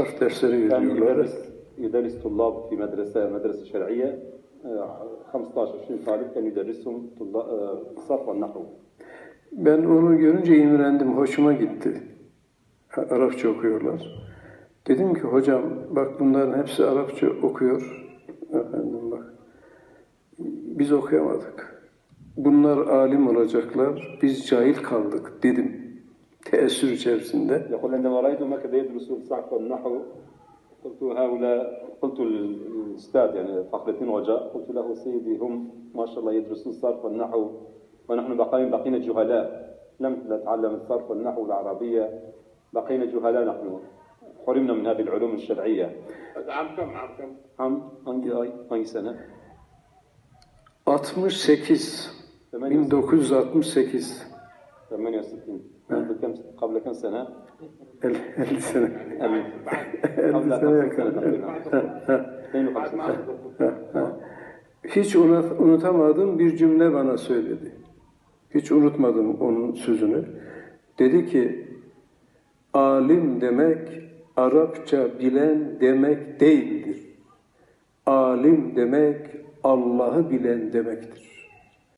sarf dersleri كان veriyorlar. يدرس يدرس طلاب في مدرسة مدرسة شرعية آه، 15 20 طالب كان يدرسهم طلاب آه، الصرف والنحو Ben onu görünce imrendim, hoşuma gitti. Arapça okuyorlar. Dedim ki hocam bak bunların hepsi Arapça okuyor. Efendim bak. Biz okuyamadık. Bunlar alim olacaklar, biz cahil kaldık dedim. Teessür içerisinde. يقول عندما رأيتهم هكذا يدرسوا الصرف والنحو قلت هؤلاء قلت للأستاذ يعني فخر الدين وجاء قلت له سيدي هم ما شاء الله يدرسون الصرف والنحو ونحن بقينا بقينا جهلاء. لم نتعلم الصرف والنحو والعربية بقينا جهلاء نحن. حرمنا من هذه العلوم الشرعية. عام كم؟ عام كم؟ عام hangi ay hangi sene 68 1968 68 قبل كم قبل كم سنة 50, 50 sene. قبل 50 50 sene سنة kadar. تقريبا 52 سنة Hiç unut, unutamadığım bir cümle bana söyledi. Hiç unutmadım onun sözünü. Dedi ki, alim demek Arapça bilen demek değildir. Alim demek Allah'ı bilen demektir.